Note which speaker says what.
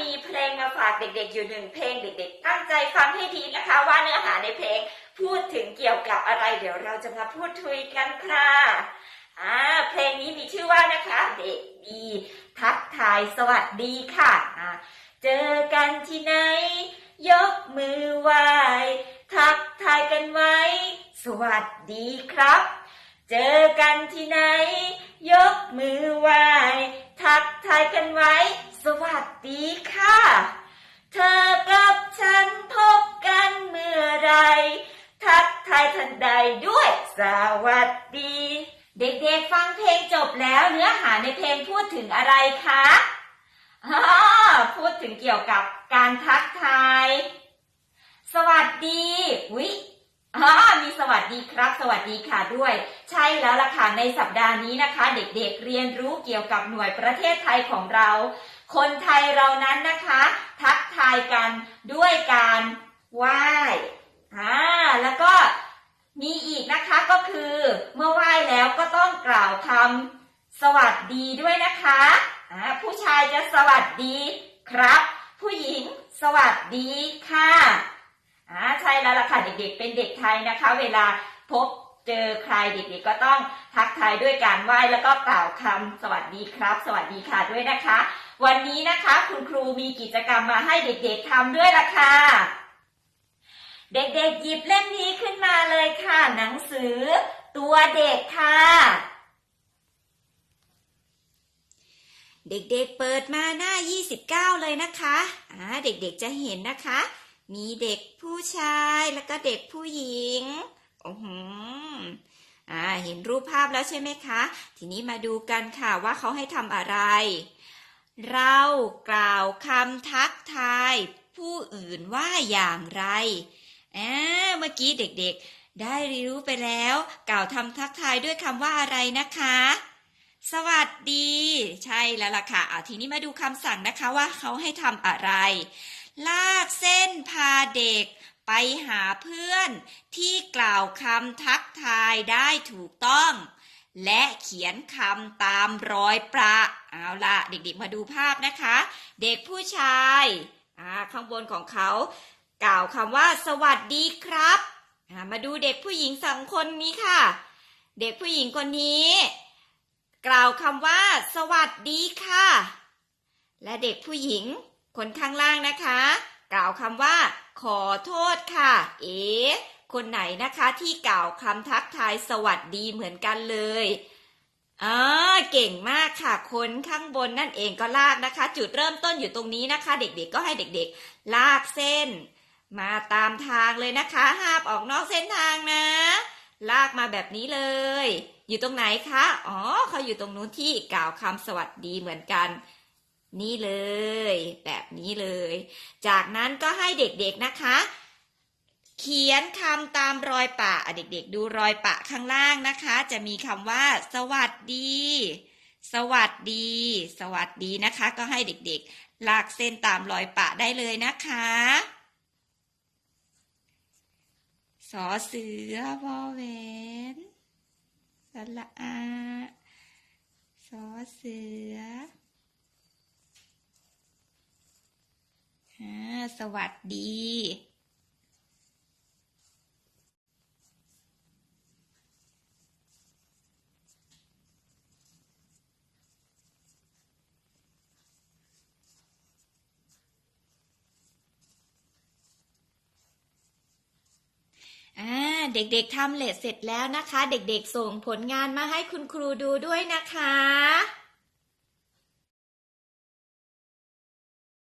Speaker 1: มีเพลงมาฝากเด็กๆอยู่หนึ่งเพลงเด็กๆ ตั้งใจฟังให้ดีนะคะ ว่าเนื้อหาในเพลงพูดถึงเกี่ยวกับอะไร เดี๋ยวเราจะมาพูดคุยกันค่ะอ่าเพลงนี้มีชื่อว่านะคะ เด็กดีทักทายสวัสดีค่ะอ่าเจอกันที่ไหน ยกมือไหว้ทักทายกันไว้ สวัสดีครับ เจอกันที่ไหน ยกมือไหว้ทักทายกันไว้ สวัสดีค่ะ เธอกับฉันพบกันเมื่อไร ทักทายทันใดด้วย สวัสดี เด็กๆฟังเพลงจบแล้วเนื้อหาในเพลงพูดถึงอะไรคะพูดถึงเกี่ยวกับการทักทาย สวัสดีอุ๊ยอ๋อมีสวัสดีครับ สวัสดีค่ะด้วย ใช่แล้วล่ะค่ะในสัปดาห์นี้นะคะ เด็กๆเรียนรู้เกี่ยวกับหน่วยประเทศไทยของเรา คนไทยเรานั้นนะคะ ทักทายกันด้วยการไหว้อ่าแล้วก็มีอีกนะคะก็คือเมื่อไหว้แล้วก็ต้องกล่าวคำสวัสดีด้วยนะคะอ่าผู้ชายจะสวัสดีครับ ผู้หญิงสวัสดีค่ะอ่าใช่แล้วล่ะค่ะเด็กๆ เป็นเด็กไทยนะคะ เวลาพบเจอใครเด็กๆก็ต้องทักทายด้วยการไหว้แล้วก็กล่าวคำสวัสดีครับ สวัสดีค่ะด้วยนะคะ วันนี้นะคะ คุณครูมีกิจกรรมมาให้เด็กๆทำด้วยล่ะค่ะ เด็กๆหยิบเล่มนี้ขึ้นมาเลยค่ะ หนังสือ ตัวเด็กค่ะ เด็กๆเปิดมาหน้า 29 เลยนะคะอ่าเด็กๆจะเห็นนะคะ มีเด็กผู้ชายแล้วก็เด็กผู้หญิงโอ้โหอ่าเห็นรูปภาพแล้วใช่ไหมคะ ทีนี้มาดูกันค่ะว่าเขาให้ทำอะไร เรากล่าวคำทักทาย ผู้อื่นว่าอย่างไรอ่าเมื่อกี้เด็กๆ ได้เรียนรู้ไปแล้ว กล่าวทำทักทายด้วยคำว่าอะไรนะคะ สวัสดี ใช่แล้วล่ะค่ะอะทีนี้มาดูคำสั่งนะคะว่าเขาให้ทำอะไร ลากเส้นพาเด็กไปหาเพื่อนที่กล่าวคำทักทายได้ถูกต้อง และเขียนคำตามรอยประ เอาละเด็กๆมาดูภาพนะคะ เด็กผู้ชายข้างบนของเขากล่าวคำว่า สวัสดีครับ มาดูเด็กผู้หญิงสองคนนี้ค่ะ เด็กผู้หญิงคนนี้ กล่าวคำว่า สวัสดีค่ะ และเด็กผู้หญิงคนข้างล่างนะคะ กล่าวคำว่า ขอโทษค่ะ เอ๋ คนไหนนะคะที่กล่าวคำทักทายสวัสดีเหมือนกันเลยอ่าเก่งมากค่ะ คนข้างบนนั่นเองก็ลากนะคะ จุดเริ่มต้นอยู่ตรงนี้นะคะ เด็กๆ ก็ให้เด็กๆ ลากเส้น มาตามทางเลยนะคะห้ามออกนอกเส้นทางนะ ลากมาแบบนี้เลย อยู่ตรงไหนคะอ๋อเขาอยู่ตรงนู้นที่กล่าวคำสวัสดีเหมือนกัน นี่เลย แบบนี้เลย จากนั้นก็ให้เด็กๆนะคะ เขียนคำตามรอยปะเด็กๆ ดูรอยปะข้างล่างนะคะ จะมีคำว่า สวัสดี สวัสดี สวัสดีนะคะ ก็ให้เด็กๆ ลากเส้นตามรอยปะได้เลยนะคะสอเสือวอแหวนสระอาสอเสือสวัสดี อ่า เด็กๆทำเลทเสร็จแล้วนะคะ เด็กๆส่งผลงานมาให้คุณครูดูด้วยนะคะ